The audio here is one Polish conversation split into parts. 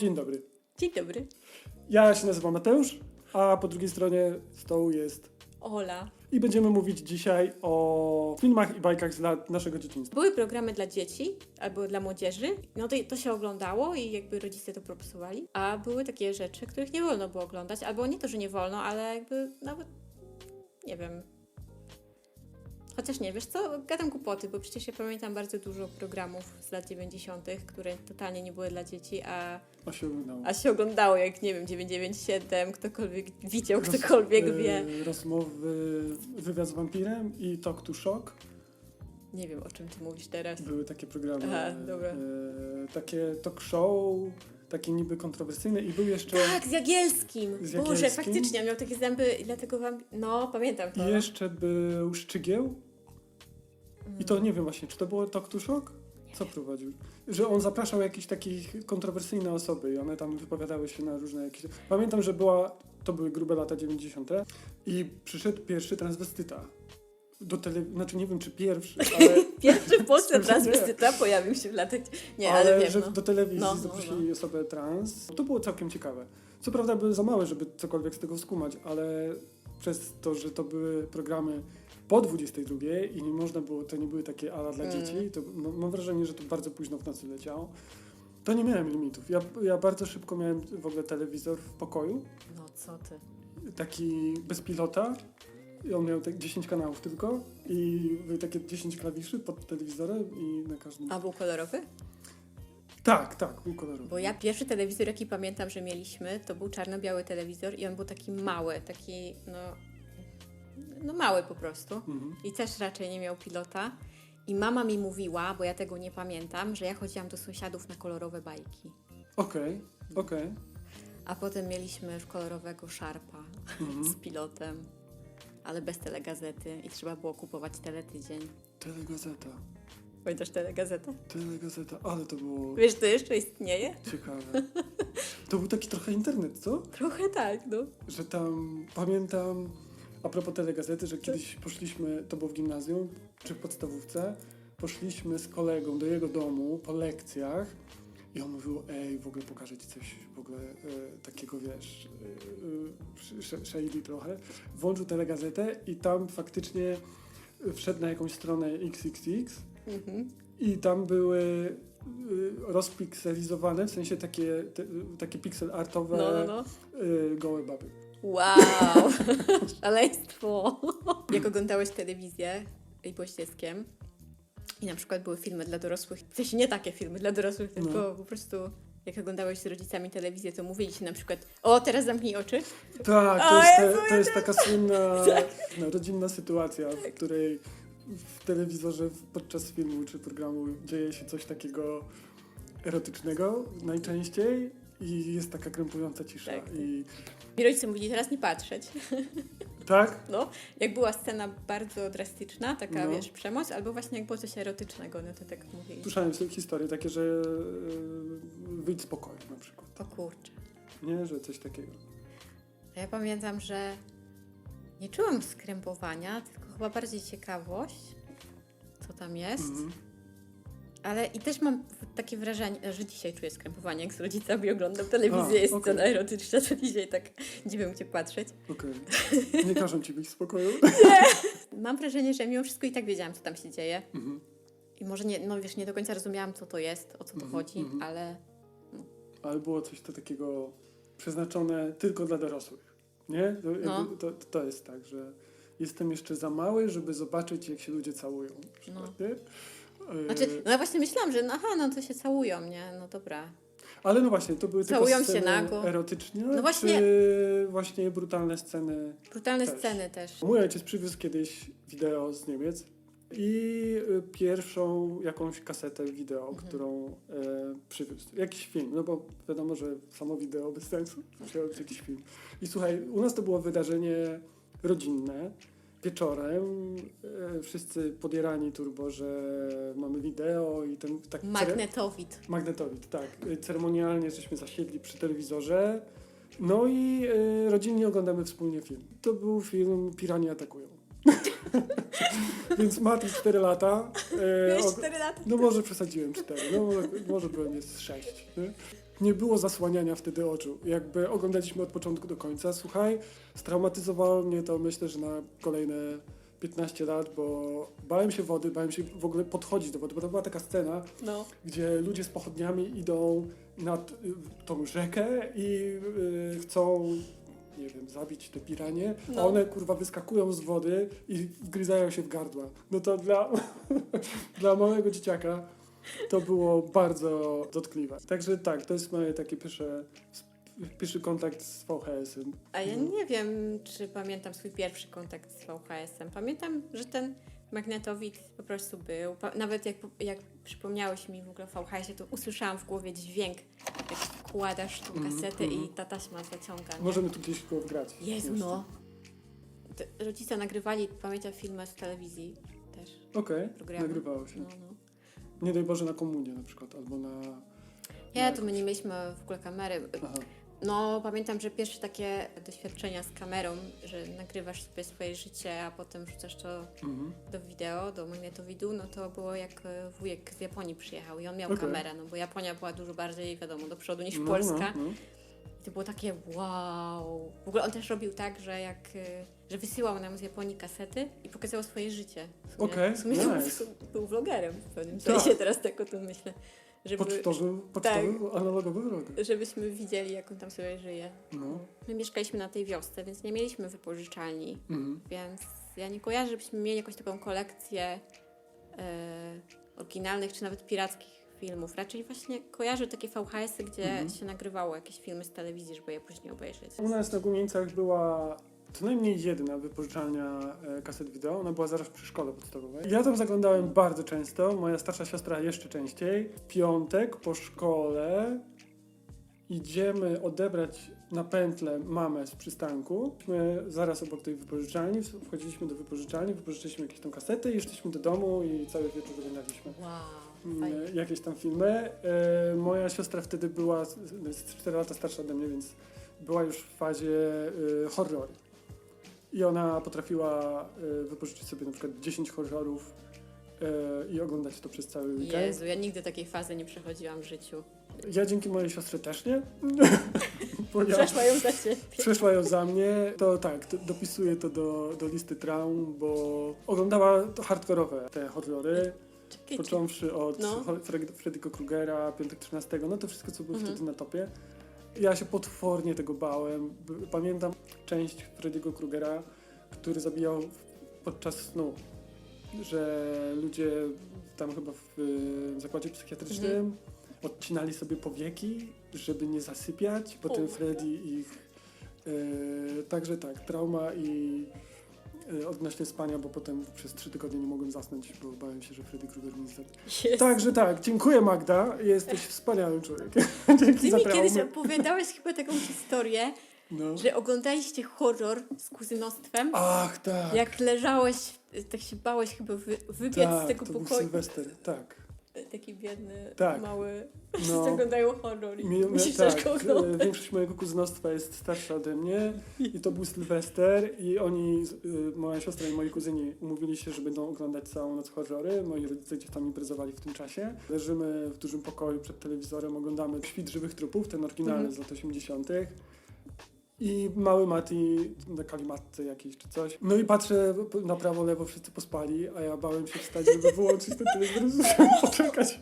Dzień dobry. Dzień dobry. Ja się nazywam Mateusz, a po drugiej stronie stołu jest Ola. i będziemy mówić dzisiaj o filmach i bajkach z lat naszego dzieciństwa. Były programy dla dzieci albo dla młodzieży. No to, to się oglądało i jakby rodzice to propsowali. A były takie rzeczy, których nie wolno było oglądać. Albo nie to, że nie wolno, ale jakby nawet nie wiem. Chociaż nie, wiesz co, gadam głupoty, bo przecież ja pamiętam bardzo dużo programów z lat 90., które totalnie nie były dla dzieci, a, A się oglądało. a się oglądało jak, nie wiem, 997, ktokolwiek widział, ktokolwiek Roz- wie. Rozmowy, wywiad z wampirem i Talk to Shock. Nie wiem, o czym ty mówisz teraz. Były takie programy. Aha, dobra. e, takie talk show, takie niby kontrowersyjne i był jeszcze... Tak, z Jagielskim. Z Boże, Jagielskim? faktycznie, miał takie zęby i dlatego wam... No, pamiętam to. I jeszcze był Szczygieł. I to nie wiem właśnie, czy to było Talk to Shock? Co prowadził? Że on zapraszał jakieś takich kontrowersyjne osoby i one tam wypowiadały się na różne jakieś... Pamiętam, że była, to były grube lata 90. i przyszedł pierwszy transwestyta. Do tele... Znaczy nie wiem, czy pierwszy, ale, Pierwszy w Polsce transwestyta pojawił się w latach... Nie, ale, ale, wiem, że no. do telewizji No, no, zaprosili osobę trans. To było całkiem ciekawe. Co prawda były za małe, żeby cokolwiek z tego skumać, ale przez to, że to były programy po 22 i nie można było, to nie były takie ala dla Mm. dzieci, to no, mam wrażenie, że to bardzo późno w nocy leciało. To nie miałem limitów. Ja, ja bardzo szybko miałem w ogóle telewizor w pokoju, No, co ty. taki bez pilota. I on miał tak 10 kanałów tylko i były takie 10 klawiszy pod telewizorem i na każdym... A był kolorowy? Tak, tak, był kolorowy. Bo ja pierwszy telewizor, jaki pamiętam, że mieliśmy, to był czarno-biały telewizor i on był taki mały, taki, no... No mały po prostu. Mhm. I też raczej nie miał pilota. I mama mi mówiła, bo ja tego nie pamiętam, że ja chodziłam do sąsiadów na kolorowe bajki. Okej, okej. A potem mieliśmy już kolorowego szarpa Mhm. z pilotem, ale bez telegazety i trzeba było kupować teletydzień. Telegazeta. Pamiętasz telegazetę? Telegazeta, ale to było Wiesz, to jeszcze istnieje? ciekawe. To był taki trochę internet, co? Trochę tak, no. Że tam pamiętam, a propos telegazety, że kiedyś poszliśmy, to było w gimnazjum czy w podstawówce, poszliśmy z kolegą do jego domu po lekcjach i on mówił, ej, w ogóle pokażę ci coś w ogóle e, takiego, wiesz, e, e, sh- shady trochę. Włączył telegazetę i tam faktycznie wszedł na jakąś stronę XXX Mhm. I tam były y, rozpikselizowane, w sensie takie, te, takie pixel artowe No, no, no. y, gołe baby. Wow! Szaleństwo! Jak oglądałeś telewizję i byłeś dzieckiem i na przykład były filmy dla dorosłych, w sensie nie takie filmy dla dorosłych, No. tylko po prostu jak oglądałeś z rodzicami telewizję, to mówili ci na przykład o, teraz zamknij oczy. Tak, O to jest, Jezu, te, to jest taka słynna Tak. no, rodzinna sytuacja, w której w telewizorze podczas filmu czy programu dzieje się coś takiego erotycznego najczęściej i jest taka krępująca cisza. Tak, tak. I Mi rodzice mówili, teraz nie patrzeć. tak? No, jak była scena bardzo drastyczna, taka No. wiesz, przemoc, albo właśnie jak było coś erotycznego, no to tak mówili. Słyszałem sobie historie takie, że y, wyjdź z pokoju na przykład. O kurczę. Nie, że coś takiego. Ja pamiętam, że nie czułam skrępowania, tylko chyba bardziej ciekawość, co tam jest. Mhm. Ale i też mam takie wrażenie, że dzisiaj czuję skrępowanie, jak z rodzicami oglądam telewizję, A, jest okej. scena erotyczna, to dzisiaj tak nie wiem, gdzie patrzeć. Okej. Nie każą ci wyjść z pokoju? Mam wrażenie, że mimo wszystko i tak wiedziałam, co tam się dzieje. Mhm. I może nie, no wiesz, nie do końca rozumiałam, co to jest, o co to Mhm, chodzi, mhm. ale Ale było coś to takiego przeznaczone tylko dla dorosłych. Nie? To, No. to, to jest tak, że jestem jeszcze za mały, żeby zobaczyć, jak się ludzie całują. Na przykład, nie? Znaczy, no ja właśnie myślałam, że no, aha, no to się całują, nie? No dobra. Ale no właśnie, to były Całują tylko się sceny nago. erotyczne, No właśnie- czy właśnie brutalne sceny. Brutalne Też. sceny też. Mój ojciec przywiózł kiedyś wideo z Niemiec i y, pierwszą jakąś kasetę wideo, Mhm. którą e, przywiózł. Jakiś film, no bo wiadomo, że samo wideo bez sensu. Musiał być jakiś film. I słuchaj, u nas to było wydarzenie rodzinne. Wieczorem e, wszyscy podierani turbo, że mamy wideo i ten tak Magnetowid. magnetowid, tak. Y, Ceremonialnie żeśmy zasiedli przy telewizorze. No i y, rodzinnie oglądamy wspólnie film. To był film Pirani atakują. Więc ma tych 4 lata. E, Miałeś og- 4 lata. no może przesadziłem 4, no może, może byłem jest 6. Nie? Nie było zasłaniania wtedy oczu. Jakby oglądaliśmy od początku do końca. Słuchaj, straumatyzowało mnie to myślę, że na kolejne 15 lat, bo bałem się wody, bałem się w ogóle podchodzić do wody, bo to była taka scena, No. gdzie ludzie z pochodniami idą nad tą rzekę i y, chcą, nie wiem, zabić te piranie, a No. one kurwa wyskakują z wody i wgryzają się w gardła. No to dla, dla małego dzieciaka to było bardzo dotkliwe. Także tak, to jest moje takie pierwsze, pierwszy kontakt z VHS-em. A ja nie wiem, czy pamiętam swój pierwszy kontakt z VHS-em. Pamiętam, że ten magnetowid po prostu był. Nawet jak, jak przypomniałeś mi w ogóle o VHS-ie, to usłyszałam w głowie dźwięk, jak wkładasz tą Mhm, kasetę mhm. i ta taśma zaciąga. nie? Możemy tu gdzieś go wgrać. Jezu, no. Rodzice nagrywali, pamiętam, filmy z telewizji też. Okej, Programy. nagrywało się. No, no. Nie daj Boże na komunię na przykład, albo na... Ja na to my nie mieliśmy w ogóle kamery. Aha. No, pamiętam, że pierwsze takie doświadczenia z kamerą, że nagrywasz sobie swoje życie, a potem wrzucasz to Mhm. do wideo, do magnetowidu, no to było jak e, wujek z Japonii przyjechał i on miał Okej. kamerę, no bo Japonia była dużo bardziej, wiadomo, do przodu niż No, Polska. No, no. I to było takie wow. W ogóle on też robił tak, że jak, e, że wysyłał nam z Japonii kasety i pokazywał swoje życie. W sumie- Okej, w sumie nice. był, był vlogerem w pewnym Tak. sensie, teraz tak o tym myślę. Żeby, Pocztowy, pocztowy analogowy wroga. żebyśmy widzieli, jak on tam sobie żyje. No. My mieszkaliśmy na tej wiosce, więc nie mieliśmy wypożyczalni. Mhm. Więc ja nie kojarzę, żebyśmy mieli jakąś taką kolekcję e, oryginalnych czy nawet pirackich filmów. Raczej właśnie kojarzę takie VHS-y, gdzie Mhm. się nagrywało jakieś filmy z telewizji, żeby je później obejrzeć. U nas na Gumieńcach była co najmniej jedna wypożyczalnia e, kaset wideo. Ona była zaraz przy szkole podstawowej. Ja tam zaglądałem bardzo często, moja starsza siostra jeszcze częściej. W piątek po szkole idziemy odebrać na pętlę mamę z przystanku. My zaraz obok tej wypożyczalni wchodziliśmy do wypożyczalni, wypożyczyliśmy jakieś tam kasety i szliśmy do domu i cały wieczór oglądaliśmy. Wow, fajnie. jakieś tam filmy. E, moja siostra wtedy była, jest 4 lata starsza ode mnie, więc była już w fazie e, horroru. I ona potrafiła e, wypożyczyć sobie na przykład 10 horrorów e, i oglądać to przez cały weekend. Jezu, ja nigdy takiej fazy nie przechodziłam w życiu. Ja dzięki mojej siostrze też nie. Ja- Przeszła ją za ciebie. Przeszła ją za mnie, to tak, to dopisuję to do, do listy traum, bo oglądała to hardkorowe te horrory. Czekaj, Począwszy od No. Freddy'ego Krugera, Piątek 13, no to wszystko, co było Mhm. wtedy na topie. Ja się potwornie tego bałem. Pamiętam część Freddy'ego Krugera, który zabijał podczas snu. Że ludzie tam chyba w zakładzie psychiatrycznym Mhm. odcinali sobie powieki, żeby nie zasypiać. Potem O. Freddy ich... y, także tak, trauma i odnośnie spania, bo potem przez trzy tygodnie nie mogłem zasnąć, bo bałem się, że Freddy Krueger mnie zjadł. Także tak, dziękuję Magda, jesteś wspaniałym człowiekiem. Dzięki Ty za mi kiedyś traumę. opowiadałeś chyba taką historię, No. że oglądaliście horror z kuzynostwem. Ach, tak. Jak leżałeś, tak się bałeś chyba wy, wybiec tak, z tego to był pokoju. Sylwester, tak. Taki biedny, Tak. mały. No. Wszyscy oglądają horror i Mi, musisz tak, też go e, większość mojego kuzynostwa jest starsza ode mnie i to był Sylwester i oni, y, moja siostra i moi kuzyni umówili się, że będą oglądać całą noc horrory. Moi rodzice gdzieś tam imprezowali w tym czasie. Leżymy w dużym pokoju przed telewizorem, oglądamy Świt żywych trupów, ten oryginalny Mhm. z lat 80. I mały Mati na kalimatce jakiejś czy coś. No i patrzę na prawo, lewo, wszyscy pospali, a ja bałem się wstać, żeby wyłączyć ten telewizor, żeby poczekać.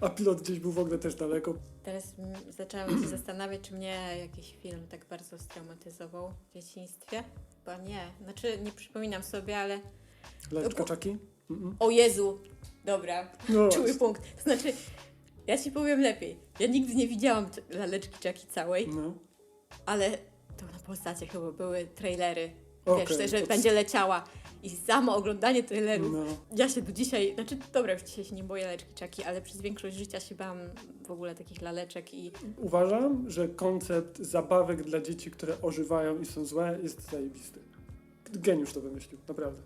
A pilot gdzieś był w ogóle też daleko. Teraz zaczęłam się zastanawiać, czy mnie jakiś film tak bardzo straumatyzował w dzieciństwie. Chyba nie. Znaczy, nie przypominam sobie, ale... Leczka Bo- czaki? O Jezu! Dobra, No, czuły punkt. Znaczy, ja ci powiem lepiej. Ja nigdy nie widziałam laleczki Jackie całej, no. Ale to na Polsacie chyba były trailery. Wiesz, że to- będzie leciała. I samo oglądanie trailerów No. Ja się do dzisiaj, znaczy dobra, już dzisiaj się nie boję laleczki czaki, ale przez większość życia się bałam w ogóle takich laleczek i Uważam, że koncept zabawek dla dzieci, które ożywają i są złe, jest zajebisty. Geniusz to wymyślił, naprawdę.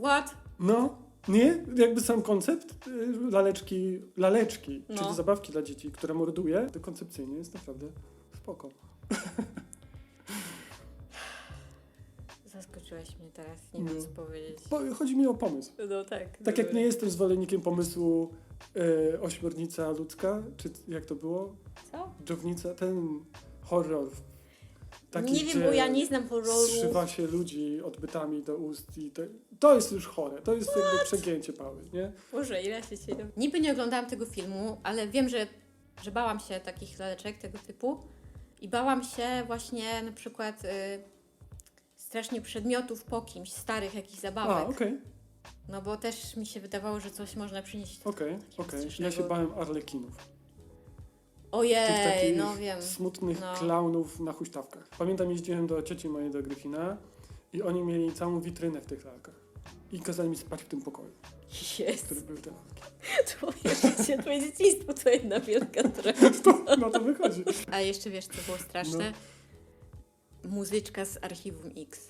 what? No, nie? Jakby sam koncept y, laleczki, laleczki, No. czyli zabawki dla dzieci, które morduje, to koncepcyjnie jest naprawdę spoko. Zaskoczyłeś mnie teraz, nie No. wiem co powiedzieć. Po, chodzi mi o pomysł. No tak. Tak jak nie jestem zwolennikiem pomysłu e, ośmiornica ludzka, czy jak to było? Co? Dżownica, ten horror. Taki, nie wiem, bo ja nie znam horroru. Zszywa się ludzi odbytami do ust i to, to jest już chore. To jest jakby przegięcie pały, nie? Boże, ile się dzieje. Niby nie oglądałam tego filmu, ale wiem, że, że bałam się takich laleczek tego typu. I bałam się właśnie na przykład y, strasznie przedmiotów po kimś, starych jakichś A, zabawek. okej, No bo też mi się wydawało, że coś można przynieść. okej, takiego okej. Ja strasznego. się bałem arlekinów. Tych Ojej, takich no wiem. smutnych No. klaunów na huśtawkach. Pamiętam, jeździłem do cioci mojej do Gryfina i oni mieli całą witrynę w tych lalkach. I kazali mi spać w tym pokoju, Jest. którym były te lalki. Twoje życie, twoje dzieciństwo to jedna wielka tragedia. No to wychodzi. A jeszcze wiesz, co było straszne? Muzyczka z Archiwum X.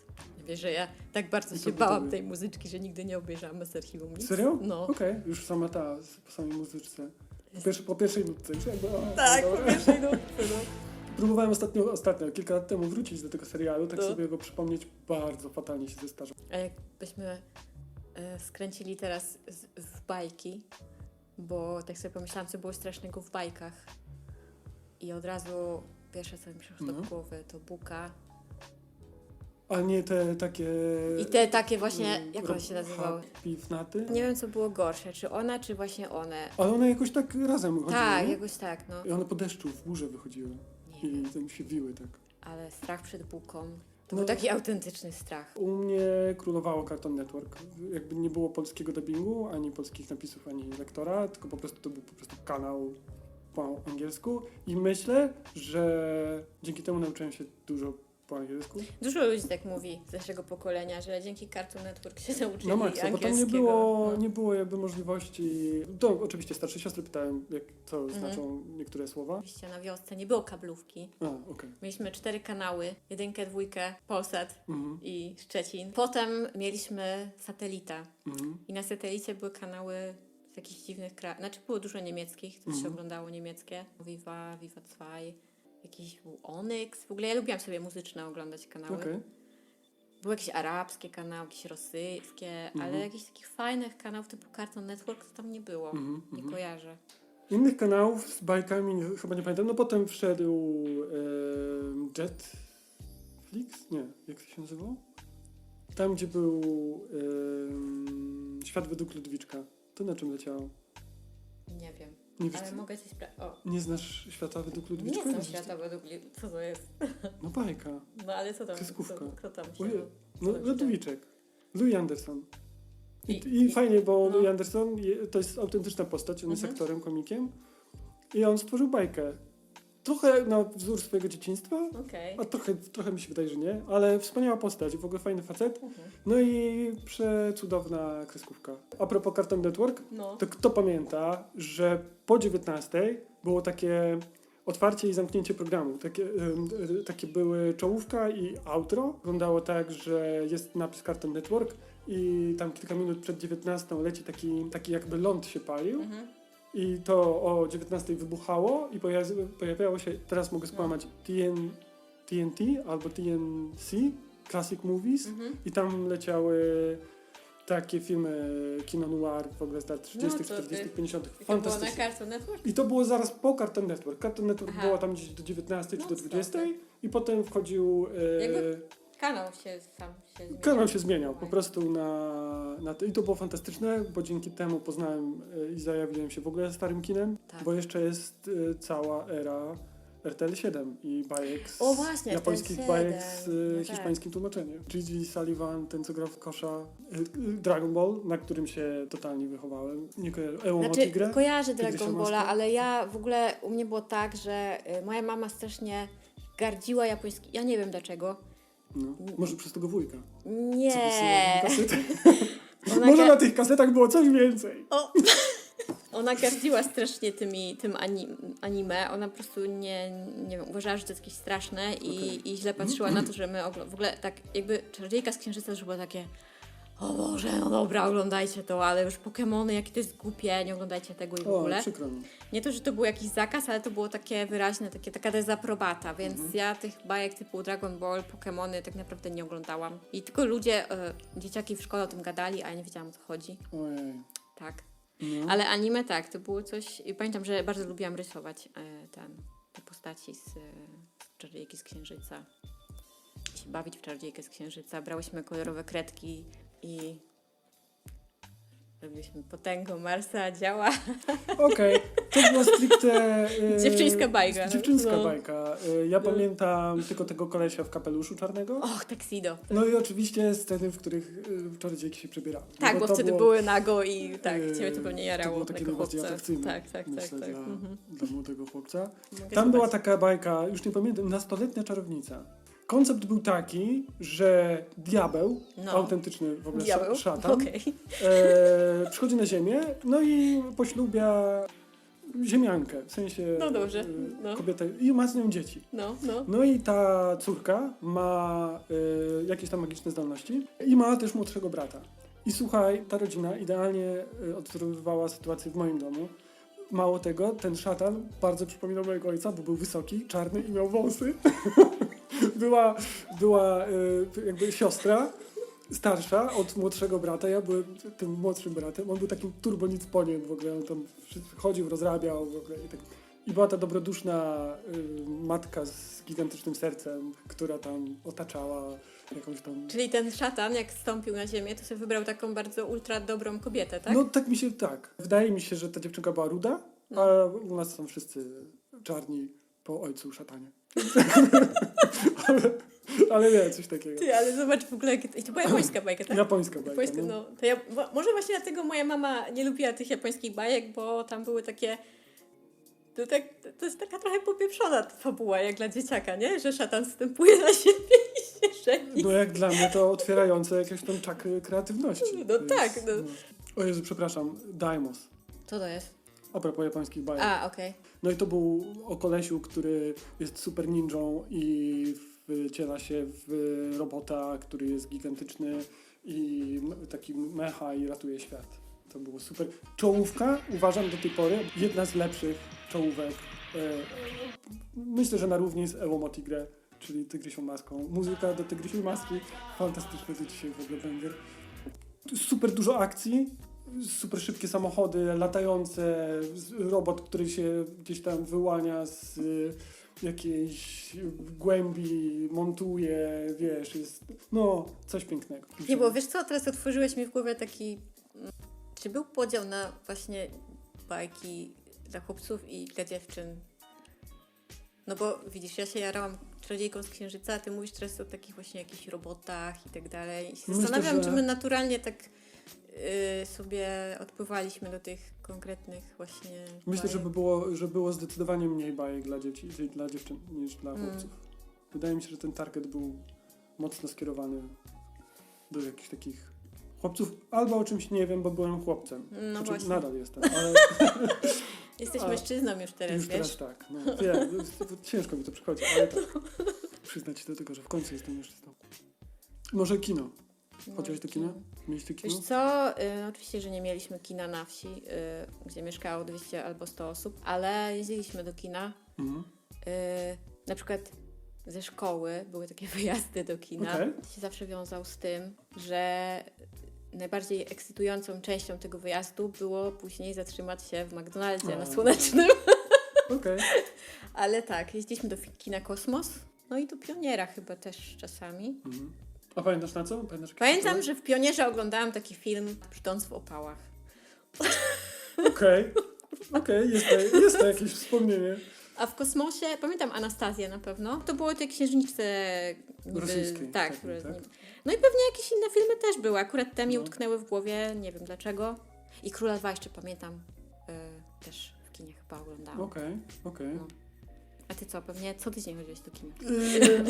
Wiesz, że ja tak bardzo się bałam tej muzyczki, że nigdy nie obejrzałam z Archiwum X. Serio? No. Okej, już sama ta, po samej muzyczce. Po, pierwszy, po pierwszej nutce już jakby... O, Tak, dobra. po pierwszej nutce, no. Próbowałem ostatnio, ostatnio, kilka lat temu wrócić do tego serialu, tak No. sobie go przypomnieć, bardzo fatalnie się zestarzał. A jakbyśmy skręcili teraz z, w bajki, bo tak sobie pomyślałam, co było strasznego w bajkach. I od razu pierwsze, co mi przyszło do głowy, to Buka. A nie te takie... I te takie właśnie, mm, jak one się nazywały? Happy Fnaty? Nie wiem, co było gorsze, czy ona, czy właśnie one. Ale one jakoś tak razem chodziły, Tak, nie? jakoś tak, no. I one po deszczu w górze wychodziły. Nie I wiem, tam się wiły tak. ale strach przed Buką. To był taki autentyczny strach. U mnie królowało Cartoon Network. Jakby nie było polskiego dubbingu, ani polskich napisów, ani lektora, tylko po prostu to był po prostu kanał po angielsku. I myślę, że dzięki temu nauczyłem się dużo po angielsku. Dużo ludzi tak mówi z naszego pokolenia, że dzięki Cartoon Network się nauczyli No maksa, bo tam nie było, no. nie było jakby możliwości... To oczywiście starsze siostry pytałem, jak, co Mhm. znaczą niektóre słowa. Oczywiście na wiosce nie było kablówki. A, okej. Mieliśmy cztery kanały, jedynkę, dwójkę, Polsat Mhm, i Szczecin. Potem mieliśmy satelita mhm. i na satelicie były kanały z jakichś dziwnych krajów. Znaczy było dużo niemieckich, to się Mhm. oglądało niemieckie. Viva, Viva 2, jakiś był Onyx. W ogóle ja lubiłam sobie muzyczne oglądać kanały. Okej. Były jakieś arabskie kanały, jakieś rosyjskie, ale Mhm. jakichś takich fajnych kanałów typu Cartoon Network to tam nie było. Mhm, Nie mhm. kojarzę. Innych kanałów z bajkami nie, chyba nie pamiętam. No potem wszedł e, Jetflix? Nie, jak to się nazywało? Tam, gdzie był e, Świat według Ludwiczka. To na czym leciało? Nie wiem. Nie, wiesz, Ale co? mogę ci sprawdzić. O, nie znasz Świata według nie Ludwiczka? znam Wiesz, świata według li- Co to jest? No bajka. No ale co tam? Kreskówka. Co, kto tam się... Ojej, No Ludwiczek. Louis Anderson. I, I- i, i- fajnie, bo no. Louis Anderson je- to jest autentyczna postać, on jest Mhm. aktorem, komikiem. I on stworzył bajkę. Trochę na wzór swojego dzieciństwa, Okej. A trochę, trochę mi się wydaje, że nie, ale wspaniała postać, w ogóle fajny facet. Mhm. No i przecudowna kreskówka. A propos Cartoon Network, No. to kto pamięta, że po 19 było takie otwarcie i zamknięcie programu. Takie, takie były czołówka i outro. Wyglądało tak, że jest napis Cartoon Network i tam kilka minut przed 19 leci taki, taki jakby ląd się palił. Mhm. I to o 19 wybuchało i pojawi- pojawiało się, teraz mogę skłamać, TN, TNT albo TNC, Classic Movies. Mhm. I tam leciały takie filmy kino noir w ogóle z lat 30., No, to 40., ty- 50. I to było na Fantastyczne. Cartoon Network? I to było zaraz po Cartoon Network. Cartoon Network Aha. było tam gdzieś do 19 czy No, do spoko. 20 i potem wchodził... E, Jakby Kanał się sam się zmieniał. Kanał się zmieniał po prostu na, na to. I to było fantastyczne, bo dzięki temu poznałem e, i zajawiłem się w ogóle starym kinem, Tak. bo jeszcze jest e, cała era RTL 7 i bajek z O, właśnie, japońskich RTL bajek z 7, e, no tak. hiszpańskim tłumaczeniem. Gigi Sullivan, ten co grał w kosza, e, e, Dragon Ball, na którym się totalnie wychowałem. Nie kojarzę. Znaczy, kojarzę Tygrysia Dragon Maska? Balla, ale ja w ogóle u mnie było tak, że y, moja mama strasznie gardziła japoński. Ja nie wiem dlaczego. No, może przez tego wujka. co Nie. kasety. Ona, może na tych kasetach było coś więcej. o, ona gardziła strasznie tymi, tym ani, anime. Ona po prostu nie, nie wiem, uważała, że to jest jakieś straszne i, Okej. i źle patrzyła na to, że my w ogóle tak jakby Czarodziejka z Księżyca już było takie o Boże, no dobra, oglądajcie to, ale już Pokémony, jakie to jest głupie, nie oglądajcie tego i w O, ogóle. przykro mi. Nie to, że to był jakiś zakaz, ale to było takie wyraźne, takie, taka dezaprobata, więc Mhm. ja tych bajek typu Dragon Ball, Pokémony tak naprawdę nie oglądałam. I tylko ludzie, e, dzieciaki w szkole o tym gadali, a ja nie wiedziałam o co chodzi. Ojej. Tak. No. Ale anime tak, to było coś. I pamiętam, że bardzo lubiłam rysować e, ten, te postaci z, e, z Czarodziejki z Księżyca. Się bawić w Czarodziejkę z Księżyca. Brałyśmy kolorowe kredki i robiliśmy potęgą Marsa, działa. Okej, to była stricte... e, Dziewczyńska bajka. Dziewczyńska No. bajka. E, Ja pamiętam tylko tego kolesia w kapeluszu czarnego. Och, Tuxedo. No i oczywiście sceny, w których e, czarodziejki się przebierały. No Tak, bo to wtedy było- były nago i tak, e, ciebie to pewnie jarało. To było takie najbardziej atrakcyjne. Tak, tak, tak. myślę, tak. Dla, Mhm. dla młodego chłopca. Mogę Tam była taka bajka, już nie pamiętam, nastoletnia czarownica. Koncept był taki, że diabeł, No. autentyczny w ogóle Diabeł? szatan, Okej. e, przychodzi na ziemię, no i poślubia ziemiankę, w sensie No dobrze, e, no. kobietę i ma z nią dzieci. No, no. No i ta córka ma e, jakieś tam magiczne zdolności i ma też młodszego brata. I słuchaj, ta rodzina idealnie e, odwzorowywała sytuację w moim domu. Mało tego, ten szatan bardzo przypominał mojego ojca, bo był wysoki, czarny i miał wąsy. była była e, jakby siostra starsza od młodszego brata. Ja byłem tym młodszym bratem. On był takim turbonicponiem w ogóle. On tam chodził, rozrabiał w ogóle i tak. I była ta dobroduszna y, matka z gigantycznym sercem, która tam otaczała jakąś tam... Czyli ten szatan, jak stąpił na ziemię, to sobie wybrał taką bardzo ultra dobrą kobietę, tak? No tak mi się, tak. Wydaje mi się, że ta dziewczynka była ruda, No. a u nas są wszyscy czarni po ojcu szatanie. ale, ale nie, coś takiego. Ty, ale zobacz w ogóle, jakie to, była japońska bajka, tak? Japońska bajka. Japońska, no. no. To ja, bo- może właśnie dlatego moja mama nie lubiła tych japońskich bajek, bo tam były takie... To, tak, to jest taka trochę popieprzona fabuła, jak dla dzieciaka, nie? Że szatan wstępuje na siebie i się żeni. No jak dla mnie to otwierające jakieś tam czakry kreatywności. No To tak, jest, no. O Jezu, przepraszam, Daimos. Co to jest? A propos japońskich bajek. A, okej. No i to był o kolesiu, który jest super ninją i wciela się w robota, który jest gigantyczny i taki mecha i ratuje świat. To było super. Czołówka, uważam do tej pory, jedna z lepszych czołówek. E, Myślę, że na równi z Ewo Tigre, czyli Tygrysią Maską. Muzyka do Tygrysiej Maski, fantastyczny to dzisiaj w ogóle będzie. Super dużo akcji, super szybkie samochody, latające, robot, który się gdzieś tam wyłania z y, jakiejś głębi, montuje, wiesz, jest, no, coś pięknego. Nie, bo wiesz co, teraz otworzyłeś mi w głowie taki... mm, Czy był podział na właśnie bajki dla chłopców i dla dziewczyn? No bo widzisz, ja się jarałam czarodziejką z księżyca, a ty mówisz teraz o takich właśnie jakichś robotach i tak dalej. I się Myślę, zastanawiam, że- czy my naturalnie tak sobie odpływaliśmy do tych konkretnych właśnie Myślę, bajek. że by było, że było zdecydowanie mniej bajek dla dzieci, dla dziewczyn niż dla Mm. chłopców. Wydaje mi się, że ten target był mocno skierowany do jakichś takich chłopców, albo o czymś nie wiem, bo byłem chłopcem. No Znaczy, właśnie. nadal jestem, ale Jesteś A, mężczyzną już teraz, już wiesz? teraz tak. No, wiem, ciężko mi to przychodzi, ale tak. Przyznać się do tego, że w końcu jestem mężczyzną. Może kino. Chodziłeś do kina? Mieliście kino? Wiesz co, y, oczywiście, że nie mieliśmy kina na wsi, y, gdzie mieszkało 200 albo 100 osób, ale jeździliśmy do kina. Mhm. Y, na przykład ze szkoły były takie wyjazdy do kina. To się zawsze wiązał z tym, że najbardziej ekscytującą częścią tego wyjazdu było później zatrzymać się w McDonaldzie na. Słonecznym. Okej. Ale tak, jeździliśmy do kina Kosmos, no i do Pioniera chyba też czasami. Mhm. A pamiętasz na co? Pamiętasz Pamiętam, że w Pionierze oglądałam taki film Brzdąc w opałach. Okej. Okej, jest, to, jest to jakieś wspomnienie. A w kosmosie, pamiętam Anastazję na pewno, to były te księżniczce niby, Rosyjskie, Tak, tak? No i pewnie jakieś inne filmy też były. Akurat te mi No. utknęły w głowie, nie wiem dlaczego. I Króla Lwa jeszcze pamiętam, y, też w kinie chyba oglądałam. Okej, okej. No. A ty co, pewnie co tydzień chodziłeś do kina? Yy,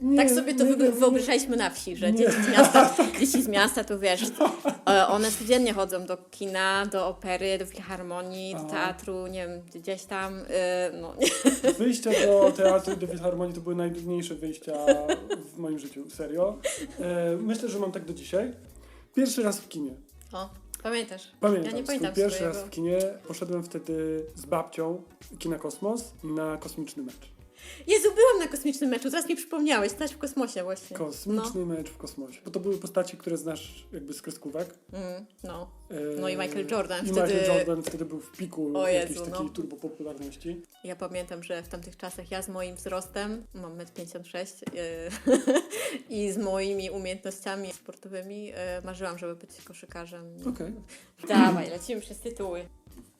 nie, tak sobie to nie wyobrażaliśmy na wsi, że dzieci z, miasta, dzieci z miasta to wiesz, e, one codziennie chodzą do kina, do opery, do filharmonii, do teatru, nie wiem, gdzieś tam, y, no. Wyjścia do teatru i do filharmonii to były najtrudniejsze wyjścia w moim życiu, serio. E, myślę, że mam tak do dzisiaj. Pierwszy raz w kinie. O, pamiętasz? Pamiętam, Ja nie swój pamiętam pierwszy swojego. raz w kinie. Poszedłem wtedy z babcią kina Kosmos na kosmiczny mecz. Jezu, byłam na kosmicznym meczu, teraz mi przypomniałeś, stać w kosmosie właśnie. Kosmiczny mecz w kosmosie. Bo to były postaci, które znasz jakby z kreskówek. No, mm, no. E, No i Michael Jordan I wtedy- Michael Jordan wtedy był w piku O jakiejś Jezu, takiej no. turbo popularności. Ja pamiętam, że w tamtych czasach ja z moim wzrostem, mam 1,56 m i z moimi umiejętnościami sportowymi yy, marzyłam, żeby być koszykarzem. Okej. Dawaj, lecimy przez tytuły.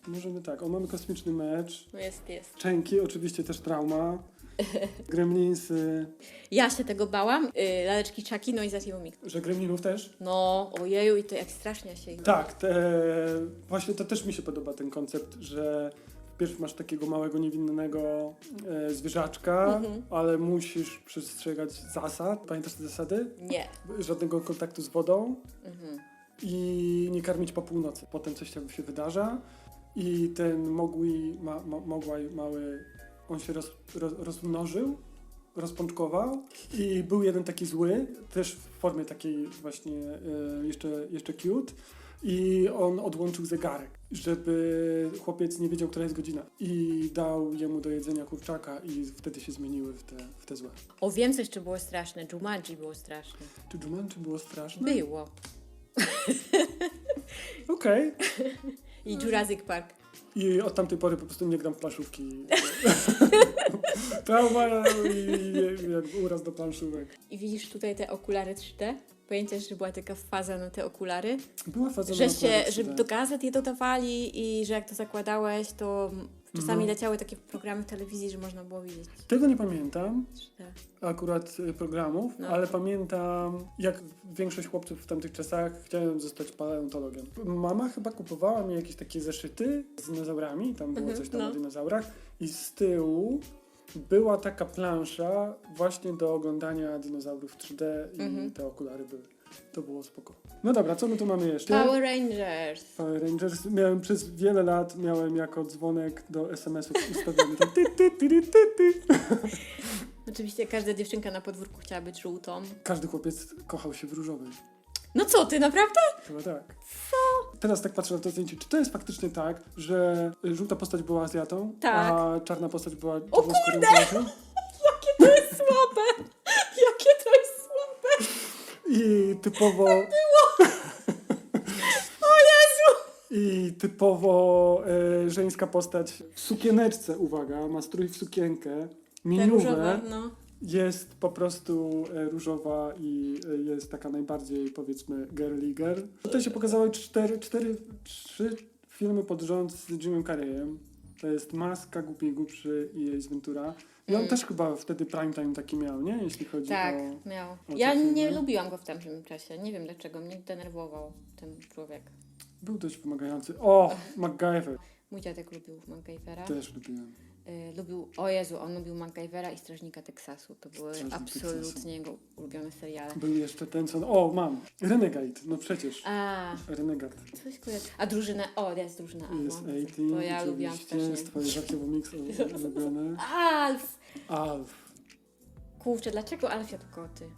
Możemy tak. O, mamy kosmiczny mecz. No jest, jest. Częki, oczywiście też trauma. Gremlinsy. Ja się tego bałam. Yy, laleczki Chucky, no i Zativo Mix. Że Gremlinów też? No, ojeju, i to jak strasznie się ich Tak, te, właśnie to też mi się podoba ten koncept, że wpierw masz takiego małego, niewinnego e, zwierzaczka, Mhm. ale musisz przestrzegać zasad. Pamiętasz te zasady? Nie. Żadnego kontaktu z wodą Mhm. i nie karmić po północy. Potem coś tam się wydarza i ten mogły, ma, ma, mogłaj mały, on się roz, roz, rozmnożył, rozpączkował i był jeden taki zły, też w formie takiej właśnie e, jeszcze, jeszcze cute i on odłączył zegarek, żeby chłopiec nie wiedział, która jest godzina i dał jemu do jedzenia kurczaka i wtedy się zmieniły w te, w te złe. O, wiem, co jeszcze było straszne. Jumanji było straszne. Czy Jumanji było straszne? Było. Okej. I Jurassic Park. I od tamtej pory po prostu nie gram w planszówki. Trauma i jakby uraz do planszówek. I widzisz tutaj te okulary 3D? Pamiętasz, że była taka faza na te okulary? Była faza Że na się, okładach że 3D. do gazet je dodawali i że jak to zakładałeś, to czasami Mhm. leciały takie programy w telewizji, że można było widzieć Tego nie pamiętam, 3D. akurat y, programów, No. ale pamiętam, jak większość chłopców w tamtych czasach chciałem zostać paleontologiem. Mama chyba kupowała mi jakieś takie zeszyty z dinozaurami, tam było Mhm, coś tam no. o dinozaurach i z tyłu była taka plansza właśnie do oglądania dinozaurów 3D i Mhm. te okulary były. To było spoko. No dobra, co my tu mamy jeszcze? Power Rangers. Power Rangers. Miałem przez wiele lat, miałem jako dzwonek do SMS-ów ustawiony. to Ty, ty, ty, ty, ty, ty. Oczywiście każda dziewczynka na podwórku chciała być żółtą. Każdy chłopiec kochał się w różowej. No co ty, naprawdę? Chyba tak. Co? Teraz tak patrzę na to zdjęcie. Czy to jest faktycznie tak, że żółta postać była Azjatą, Tak. a czarna postać była O Polakiem? Jakie to jest słabe! Jakie to jest słabe! I typowo... O Jezu! I typowo e, żeńska postać w sukieneczce, uwaga, ma strój w sukienkę, miniówę. no. jest po prostu e, różowa i e, jest taka najbardziej powiedzmy girly girl. Tutaj się pokazały cztery, cztery, trzy filmy pod rząd z Jimem Carreyem. To jest Maska, Głupi i Głupszy i Ace Ventura. I on Mm. też chyba wtedy prime time taki miał, nie? Jeśli chodzi Tak, o... miał. Ja filmy. nie lubiłam go w tamtym czasie. Nie wiem dlaczego. Mnie denerwował ten człowiek. Był dość wymagający. O, MacGyver. Mój dziadek lubił MacGyvera. Też lubiłem. Y, lubił, o Jezu, on lubił MacGyvera i Strażnika Teksasu. To były Strażnik absolutnie Teksasu. jego ulubione seriale. Był jeszcze ten, co... O, mam. Renegade. No przecież. A, Renegade. coś. A drużyna, o, jest drużyna A. Jest no, 18, to ja lubiłam oczywiście. strasznie. Jest twoje żarciowo mix ulubione. Alf! Alf. Kurczę, dlaczego Alf jadł koty?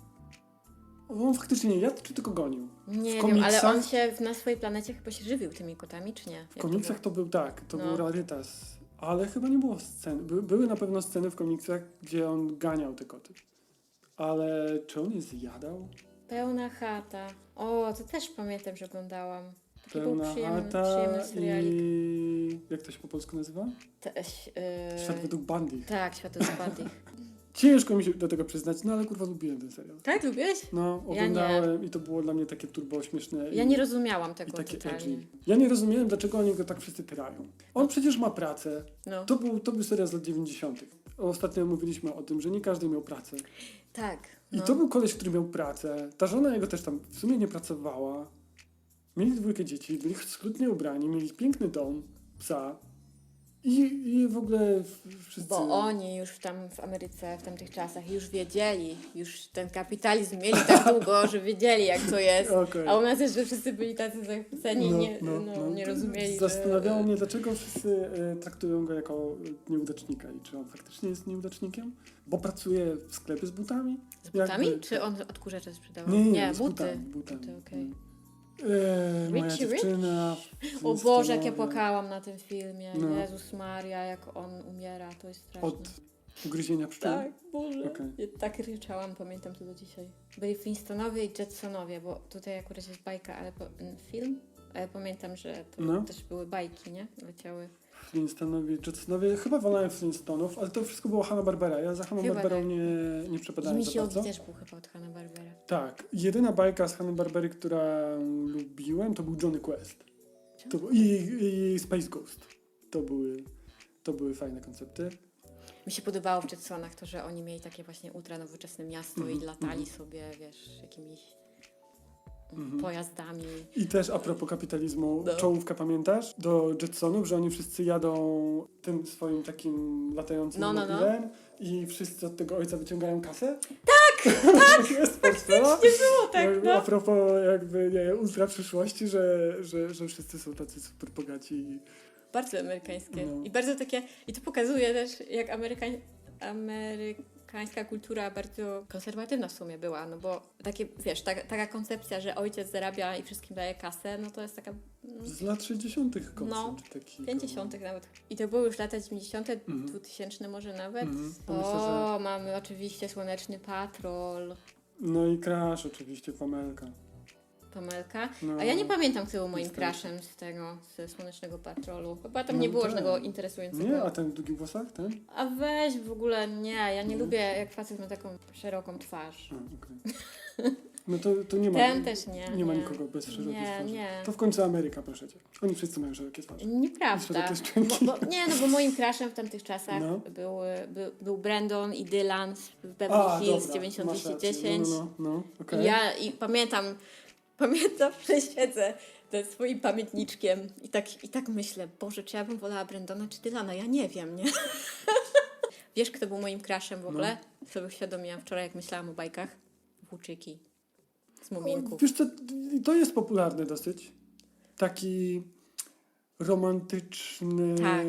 On faktycznie nie jadł, czy tylko gonił? Nie wiem, ale on się w- na swojej planecie chyba się żywił tymi kotami, czy nie? Jak W to komiksach to był tak, to No. był rarytas. Ale chyba nie było scen. By, były na pewno sceny w komiksach, gdzie on ganiał te koty. Ale czy on je zjadał? Pełna chata. O, to też pamiętam, że oglądałam. Taki Pełna był przyjemny, chata przyjemny serialik. i... Jak to się po polsku nazywa? Teś, yy... Świat według Bandy. Tak, Światło Spadli. Ciężko mi się do tego przyznać, no ale kurwa lubiłem ten serial. tak, lubiłeś? No, Ja oglądałem i to było dla mnie takie turbo śmieszne. Ja i... nie rozumiałam I tego takie totalnie. edgy. Ja nie rozumiałem, dlaczego oni go tak wszyscy tyrają. On przecież ma pracę. No. To był, to był serial z lat 90. Ostatnio mówiliśmy o tym, że nie każdy miał pracę. Tak. I No. to był koleś, który miał pracę. Ta żona jego też tam w sumie nie pracowała. Mieli dwójkę dzieci, byli schludnie ubrani, mieli piękny dom, psa. I, i w ogóle wszyscy... Bo oni już tam w Ameryce w tamtych czasach już wiedzieli, już ten kapitalizm mieli tak długo, że wiedzieli jak to jest. Okej. A u nas też, że wszyscy byli tacy zachwyceni, nie, no, nie rozumieli. Zastanawiało że... mnie, dlaczego wszyscy e, traktują go jako nieudacznika i czy on faktycznie jest nieudacznikiem? Bo pracuje w sklepie z butami? Z butami? Jakby- Czy on odkurzacze sprzedawał? Nie, nie, z buty. butami. butami. Buty, okej. Eee, moja Richie Rich? dziewczyna. O Boże, jak ja płakałam na tym filmie. No. Jezus Maria, jak on umiera, to jest straszne. Od ugryzienia pszczół? Tak, Boże. Okej. Ja tak ryczałam, pamiętam to do dzisiaj. Byli Flintstonowie i Jetsonowie, bo tutaj akurat jest bajka, ale po, film, ale pamiętam, że to No. też były bajki, nie? Leciały. Flintstonowie, Jetsonowie. Chyba wolałem Flintstonów, ale to wszystko było Hanna-Barbera. Ja za Hanna-Barberą tak. nie, nie przepadałem za bardzo. też był chyba od Hanna-Barbera. Tak. Jedyna bajka z Hanna-Barbery, która lubiłem, to był Johnny Quest. To, i, I Space Ghost. To były, to były fajne koncepty. Mi się podobało w Jetsonach to, że oni mieli takie właśnie ultra nowoczesne miasto Mhm, i latali mhm. sobie, wiesz, jakimiś mm, Mhm. pojazdami. I też a propos kapitalizmu, No. czołówka pamiętasz? Do Jetsonów, że oni wszyscy jadą tym swoim takim latającym No, no, no. i wszyscy od tego ojca wyciągają kasę? Tak! tak! Jest z portfela. Nie było tak, no. A propos jakby nie, ultra przyszłości, że, że, że wszyscy są tacy super bogaci. i- Bardzo amerykańskie. No. I bardzo takie, i to pokazuje też, jak amerykań, amerykańska kultura bardzo konserwatywna w sumie była, no bo takie, wiesz, ta, taka koncepcja, że ojciec zarabia i wszystkim daje kasę, no to jest taka mm, Z lat 60. koncept No, taki. 50 nawet. I to były już lata 90., Mhm. 2000 może nawet. Mhm. To O, że... mamy oczywiście Słoneczny Patrol, No i Crash oczywiście, Pamelka. Pamelka. No. A ja nie pamiętam, kto był moim crashem z tego, ze Słonecznego Patrolu. Chyba tam No nie było tak. żadnego interesującego. Nie, a ten w długich włosach, ten? A weź w ogóle nie, ja nie Nie? lubię jak facet ma taką szeroką twarz. A, okej. No to, to nie ma, Ten też nie. nie ma nie. nikogo bez szerokiej Nie, twarzy. nie. To w końcu Ameryka, proszę cię. Oni wszyscy mają szerokie twarze. Nieprawda. szerokie. Bo, bo, nie, no bo moim crashem w tamtych czasach No. był, był, był Brandon i Dylan z Beverly Hills dobra, masz rację. 9010. No, no, no, no okej. I ja i pamiętam, pamiętam, że siedzę ze swoim pamiętniczkiem i tak, i tak myślę, Boże, czy ja bym wolała Brandona czy Dylana? Ja nie wiem, nie? Wiesz, kto był moim crashem w No. ogóle? Sobie uświadomiłam wczoraj, jak myślałam o bajkach. Włóczyki. Z muminków. Wiesz co, to jest popularny dosyć. Taki romantyczny Tak.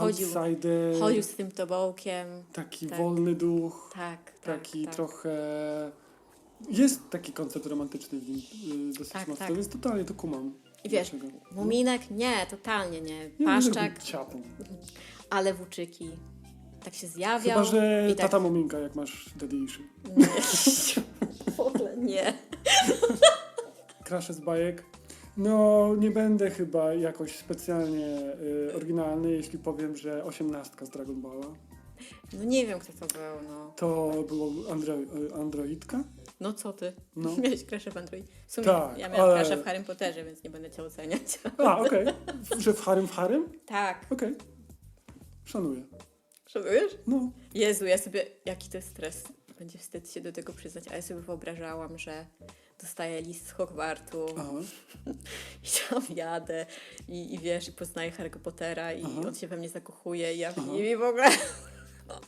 Chodził- outsider, Chodził z tym tobołkiem. taki tak. wolny duch, Tak, tak, taki tak. trochę... Jest taki koncept romantyczny w nim y, dosyć Tak, mocno, tak. więc totalnie to kumam. I wiesz, Dlaczego. Muminek? Nie, totalnie nie. Paszczak, ciapą. ale włóczyki. Tak się zjawiał. Chyba, że i tak... tata muminka, jak masz daddy. Nie. w ogóle nie. Krasze z bajek. No, nie będę chyba jakoś specjalnie y, oryginalny, jeśli powiem, że osiemnastka z Dragon Balla. No nie wiem, kto to był, no. To było andro, y, androidka? No co ty? No. Miałeś crasha w Android. W sumie Tak, ja miałam ale- crasha w Harry Potterze, więc nie będę cię oceniać. A, okej. Że w harem w harem? tak. Okej. Szanuję. Szanujesz? No. Jezu, ja sobie... Jaki to jest stres. Będzie wstyd się do tego przyznać, ale ja sobie wyobrażałam, że dostaję list z Hogwartu Aha. i tam jadę i, i wiesz, i poznaję Harry'ego Pottera i Aha. on się we mnie zakochuje i ja w nim i w ogóle...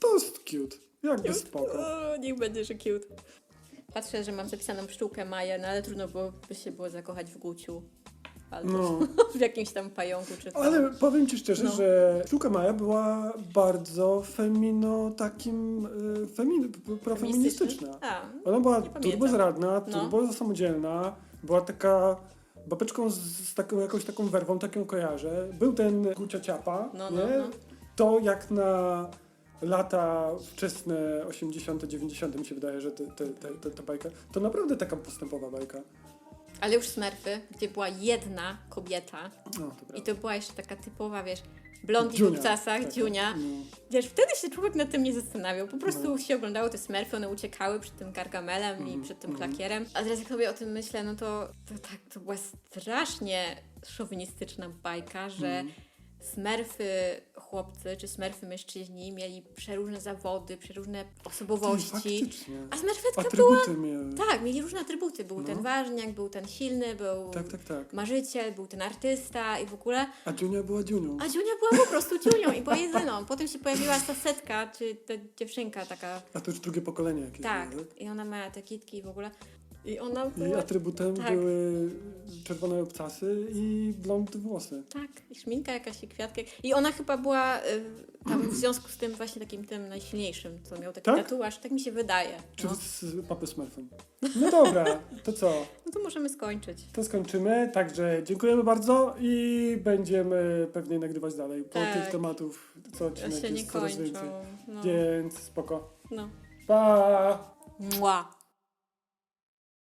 To jest cute. Jakby spoko. O, niech będzie, że cute. Patrzę, że mam zapisaną pszczółkę Maję, no ale trudno byłoby się było zakochać w Guciu. Albo No. w jakimś tam pająku czy co. Ale powiem ci szczerze, No. że sztuka Maja była bardzo femino, takim y, femin, profeministyczna. A, Ona była Nie turbo zradna, No. turbo samodzielna, była taka babeczką z, z taką, jakąś taką werwą, taką kojarzę. Był ten Gucia Ciapa, No, nie? no, no. To jak na lata wczesne 80., 90. mi się wydaje, że te, te, te, te, ta bajka, to naprawdę taka postępowa bajka. ale już Smurfy, gdzie była jedna kobieta No, to i to była jeszcze taka typowa, wiesz, blondie w obcasach, taka, dziunia. No. Wiesz, wtedy się człowiek nad tym nie zastanawiał. Po prostu No. się oglądało te Smurfy, one uciekały przed tym Gargamelem i Mhm, przed tym mhm. klakierem. A teraz jak sobie o tym myślę, no to, to tak, to była strasznie szowinistyczna bajka, że Mhm. Smurfy chłopcy czy Smurfy mężczyźni mieli przeróżne zawody, przeróżne osobowości. Faktycznie. A Smurfetka była... Miały. Tak, mieli różne atrybuty. Był No. ten ważniak, był ten silny, był Tak, tak, tak. marzyciel, był ten artysta i w ogóle. A Dziunia była Dziunią. A Dziunia była po prostu Dziunią i była jedyną. Potem się pojawiła Sasetka, czy ta dziewczynka taka. A to już drugie pokolenie jakieś Tak. było, tak? I ona miała te kitki i w ogóle. I ona I była... atrybutem tak. były czerwone obcasy i blond włosy. Tak, i szminka jakaś i kwiatki. I ona chyba była y, tam w związku z tym właśnie takim tym najsilniejszym, co miał taki Tak? tatuaż, tak mi się wydaje. Czy No. z Papy Smurfem. No dobra, to co? no to możemy skończyć. To skończymy. Także dziękujemy bardzo i będziemy pewnie nagrywać dalej, bo Tak. tych tematów co odcinek się nie jest coraz kończą. więcej. No. Więc spoko. no. Pa! Mua.